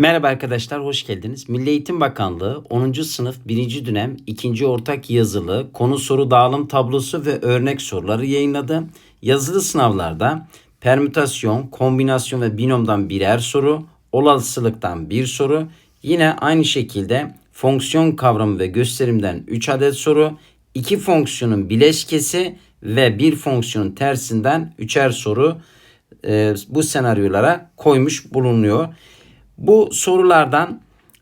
Merhaba arkadaşlar, hoş geldiniz. Milli Eğitim Bakanlığı 10. sınıf 1. dönem 2. ortak yazılı konu soru dağılım tablosu ve örnek soruları yayınladı. Yazılı sınavlarda permütasyon, kombinasyon ve binomdan birer soru, olasılıktan bir soru, yine aynı şekilde fonksiyon kavramı ve gösterimden 3 adet soru, iki fonksiyonun bileşkesi ve bir fonksiyonun tersinden üçer soru e, bu senaryolara koymuş bulunuyor. Bu sorulardan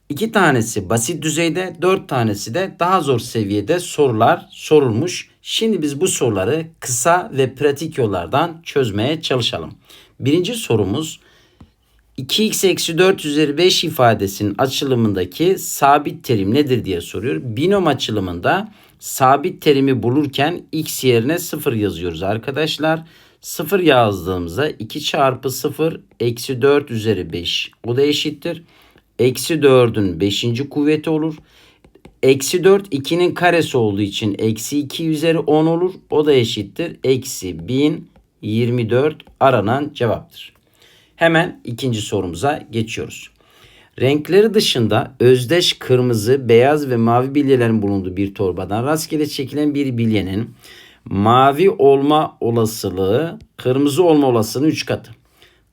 iki tanesi basit düzeyde, dört tanesi de daha zor seviyede sorular sorulmuş. Şimdi biz bu soruları kısa ve pratik yollardan çözmeye çalışalım. Birinci sorumuz 2x eksi 4 üzeri 5 ifadesinin açılımındaki sabit terim nedir diye soruyor. Binom açılımında sabit terimi bulurken x yerine 0 yazıyoruz arkadaşlar. 0 yazdığımızda 2 çarpı 0 eksi 4 üzeri 5 o da eşittir. Eksi 4'ün 5. kuvveti olur. Eksi 4 2'nin karesi olduğu için eksi 2 üzeri 10 olur. O da eşittir. Eksi 1024 aranan cevaptır. Hemen ikinci sorumuza geçiyoruz. Renkleri dışında özdeş kırmızı, beyaz ve mavi bilyelerin bulunduğu bir torbadan rastgele çekilen bir bilyenin mavi olma olasılığı kırmızı olma olasılığının 3 katı.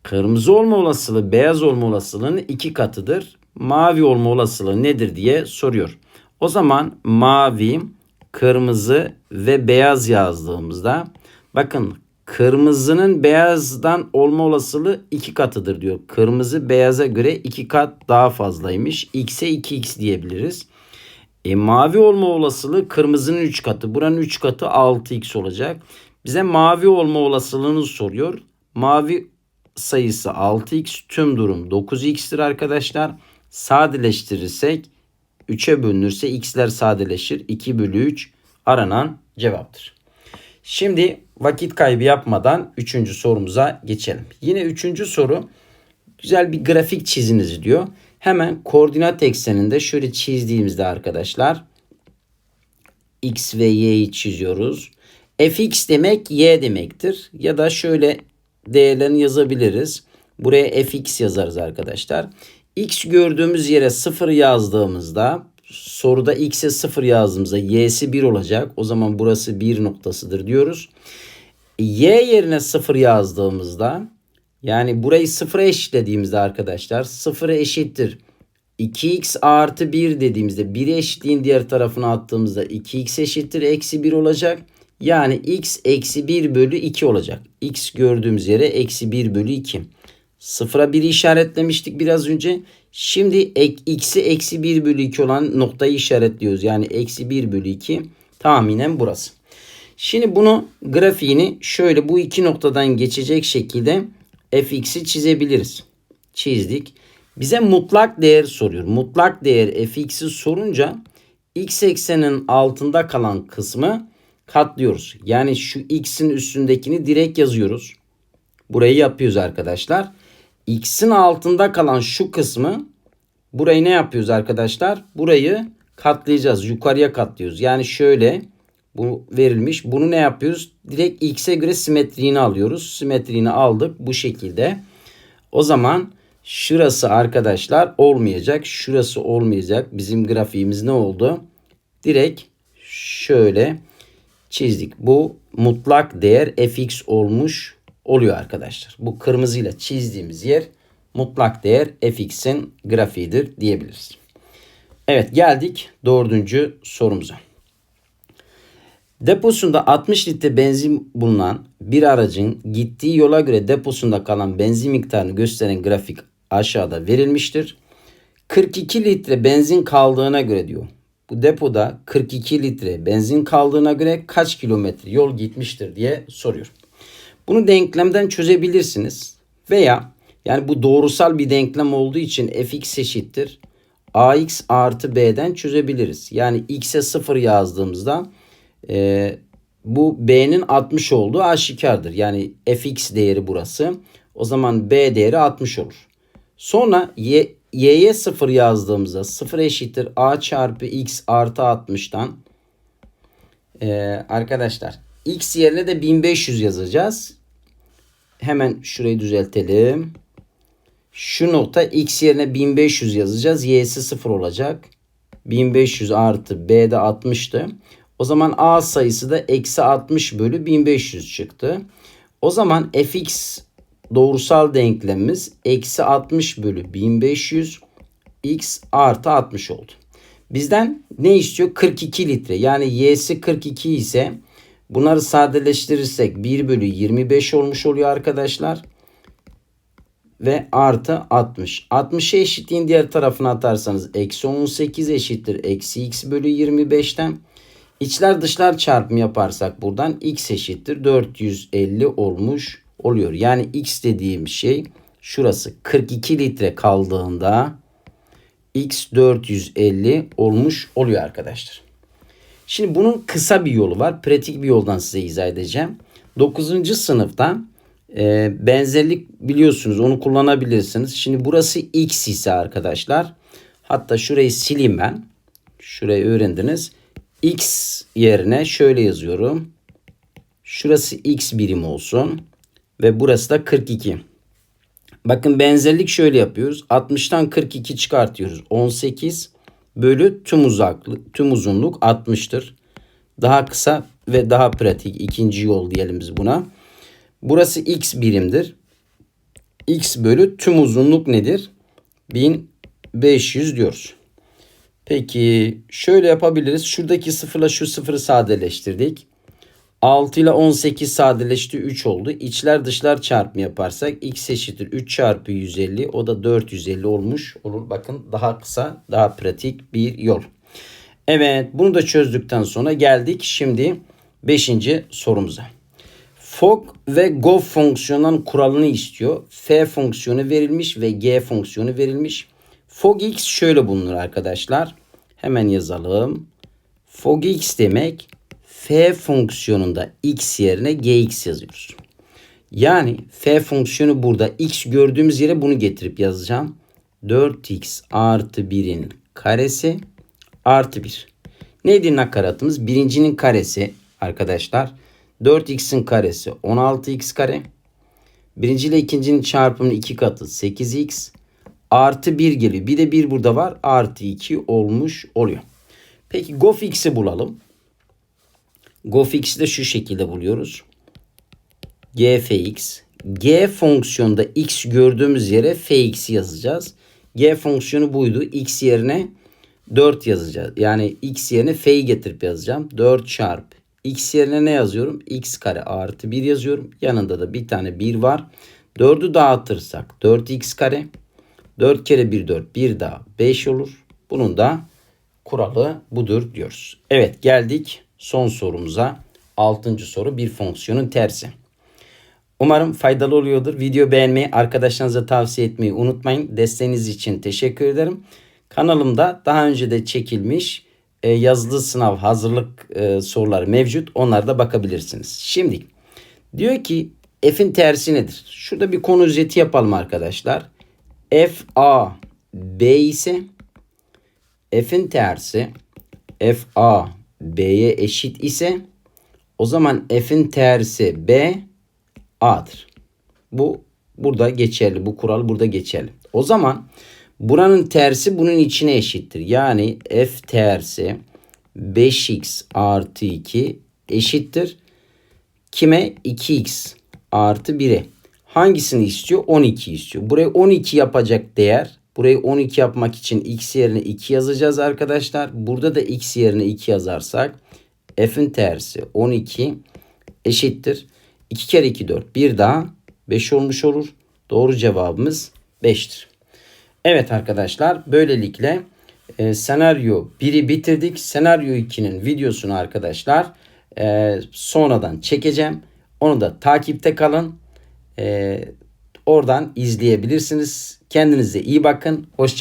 Kırmızı olma olasılığı beyaz olma olasılığının 2 katıdır. Mavi olma olasılığı nedir diye soruyor. O zaman mavi, kırmızı ve beyaz yazdığımızda bakın kırmızının beyazdan olma olasılığı 2 katıdır diyor. Kırmızı beyaza göre 2 kat daha fazlaymış. X'e 2x diyebiliriz. E, mavi olma olasılığı kırmızının 3 katı. Buranın 3 katı 6x olacak. Bize mavi olma olasılığını soruyor. Mavi sayısı 6x tüm durum 9x'tir arkadaşlar. Sadeleştirirsek 3'e bölünürse x'ler sadeleşir. 2 bölü 3 aranan cevaptır. Şimdi vakit kaybı yapmadan 3. sorumuza geçelim. Yine 3. soru güzel bir grafik çiziniz diyor. Hemen koordinat ekseninde şöyle çizdiğimizde arkadaşlar x ve y'yi çiziyoruz. fx demek y demektir. Ya da şöyle değerlerini yazabiliriz. Buraya fx yazarız arkadaşlar. x gördüğümüz yere 0 yazdığımızda soruda x'e 0 yazdığımızda y'si 1 olacak. O zaman burası 1 noktasıdır diyoruz. y yerine 0 yazdığımızda yani burayı sıfıra eşitlediğimizde arkadaşlar sıfıra eşittir. 2x artı 1 dediğimizde 1 eşitliğin diğer tarafına attığımızda 2x eşittir eksi 1 olacak. Yani x eksi 1 bölü 2 olacak. x gördüğümüz yere eksi 1 bölü 2. Sıfıra 1'i işaretlemiştik biraz önce. Şimdi x'i eksi 1 bölü 2 olan noktayı işaretliyoruz. Yani eksi 1 bölü 2 tahminen burası. Şimdi bunu grafiğini şöyle bu iki noktadan geçecek şekilde fx'i çizebiliriz. Çizdik. Bize mutlak değer soruyor. Mutlak değer fx'i sorunca x eksenin altında kalan kısmı katlıyoruz. Yani şu x'in üstündekini direkt yazıyoruz. Burayı yapıyoruz arkadaşlar. x'in altında kalan şu kısmı burayı ne yapıyoruz arkadaşlar? Burayı katlayacağız. Yukarıya katlıyoruz. Yani şöyle bu verilmiş. Bunu ne yapıyoruz? Direkt x'e göre simetriğini alıyoruz. Simetriğini aldık bu şekilde. O zaman şurası arkadaşlar olmayacak. Şurası olmayacak. Bizim grafiğimiz ne oldu? Direkt şöyle çizdik. Bu mutlak değer fx olmuş oluyor arkadaşlar. Bu kırmızıyla çizdiğimiz yer mutlak değer fx'in grafiğidir diyebiliriz. Evet geldik dördüncü sorumuza. Deposunda 60 litre benzin bulunan bir aracın gittiği yola göre deposunda kalan benzin miktarını gösteren grafik aşağıda verilmiştir. 42 litre benzin kaldığına göre diyor. Bu depoda 42 litre benzin kaldığına göre kaç kilometre yol gitmiştir diye soruyor. Bunu denklemden çözebilirsiniz. Veya yani bu doğrusal bir denklem olduğu için fx eşittir. ax artı b'den çözebiliriz. Yani x'e 0 yazdığımızda e, bu B'nin 60 olduğu aşikardır. Yani fx değeri burası. O zaman B değeri 60 olur. Sonra y, y'ye 0 yazdığımızda 0 eşittir a çarpı x artı 60'tan e, arkadaşlar x yerine de 1500 yazacağız. Hemen şurayı düzeltelim. Şu nokta x yerine 1500 yazacağız. Y'si 0 olacak. 1500 artı B'de 60'tı. O zaman A sayısı da eksi 60 bölü 1500 çıktı. O zaman fx doğrusal denklemimiz eksi 60 bölü 1500 x artı 60 oldu. Bizden ne istiyor? 42 litre. Yani y'si 42 ise bunları sadeleştirirsek 1 bölü 25 olmuş oluyor arkadaşlar. Ve artı 60. 60'ı eşitliğin diğer tarafına atarsanız eksi 18 eşittir. Eksi x bölü 25'ten. İçler dışlar çarpımı yaparsak buradan x eşittir 450 olmuş oluyor. Yani x dediğim şey şurası 42 litre kaldığında x 450 olmuş oluyor arkadaşlar. Şimdi bunun kısa bir yolu var. Pratik bir yoldan size izah edeceğim. 9. sınıfta e, benzerlik biliyorsunuz onu kullanabilirsiniz. Şimdi burası x ise arkadaşlar hatta şurayı sileyim ben. Şurayı öğrendiniz. X yerine şöyle yazıyorum. Şurası x birim olsun. Ve burası da 42. Bakın benzerlik şöyle yapıyoruz. 60'tan 42 çıkartıyoruz. 18 bölü tüm uzaklık, tüm uzunluk 60'tır. Daha kısa ve daha pratik ikinci yol diyelim biz buna. Burası x birimdir. x bölü tüm uzunluk nedir? 1500 diyoruz. Peki şöyle yapabiliriz. Şuradaki sıfırla şu sıfırı sadeleştirdik. 6 ile 18 sadeleşti 3 oldu. İçler dışlar çarpımı yaparsak x eşittir 3 çarpı 150 o da 450 olmuş olur. Bakın daha kısa daha pratik bir yol. Evet bunu da çözdükten sonra geldik şimdi 5. sorumuza. Fog ve go fonksiyonunun kuralını istiyor. F fonksiyonu verilmiş ve G fonksiyonu verilmiş. Fog x şöyle bulunur arkadaşlar. Hemen yazalım. Fog x demek f fonksiyonunda x yerine gx yazıyoruz. Yani f fonksiyonu burada x gördüğümüz yere bunu getirip yazacağım. 4x artı 1'in karesi artı 1. Neydi nakaratımız? Birincinin karesi arkadaşlar. 4x'in karesi 16x kare. Birinci ile ikincinin çarpımının iki katı 8x. Artı 1 geliyor. Bir de 1 burada var. Artı 2 olmuş oluyor. Peki gof x'i bulalım. GoFix'i de şu şekilde buluyoruz. gfx. G fonksiyonda x gördüğümüz yere fx'i yazacağız. G fonksiyonu buydu. x yerine 4 yazacağız. Yani x yerine f'yi getirip yazacağım. 4 çarp. x yerine ne yazıyorum? x kare artı 1 yazıyorum. Yanında da bir tane 1 var. 4'ü dağıtırsak 4x kare. 4 kere 1 4. 1 daha 5 olur. Bunun da kuralı budur diyoruz. Evet geldik son sorumuza. Altıncı soru bir fonksiyonun tersi. Umarım faydalı oluyordur. Video beğenmeyi, arkadaşlarınıza tavsiye etmeyi unutmayın. Desteğiniz için teşekkür ederim. Kanalımda daha önce de çekilmiş e, yazılı sınav hazırlık e, soruları mevcut. Onlara da bakabilirsiniz. Şimdi diyor ki f'in tersi nedir? Şurada bir konu özeti yapalım arkadaşlar. F a b ise f'in tersi f a B'ye eşit ise o zaman F'in tersi B A'dır. Bu burada geçerli. Bu kural burada geçerli. O zaman buranın tersi bunun içine eşittir. Yani F tersi 5x artı 2 eşittir. Kime? 2x artı 1'e. Hangisini istiyor? 12 istiyor. Burayı 12 yapacak değer Burayı 12 yapmak için x yerine 2 yazacağız arkadaşlar. Burada da x yerine 2 yazarsak f'in tersi 12 eşittir. 2 kere 2 4. Bir daha 5 olmuş olur. Doğru cevabımız 5'tir. Evet arkadaşlar böylelikle e, senaryo 1'i bitirdik. Senaryo 2'nin videosunu arkadaşlar e, sonradan çekeceğim. Onu da takipte kalın. E, oradan izleyebilirsiniz. Kendinize iyi bakın. Hoşçakalın.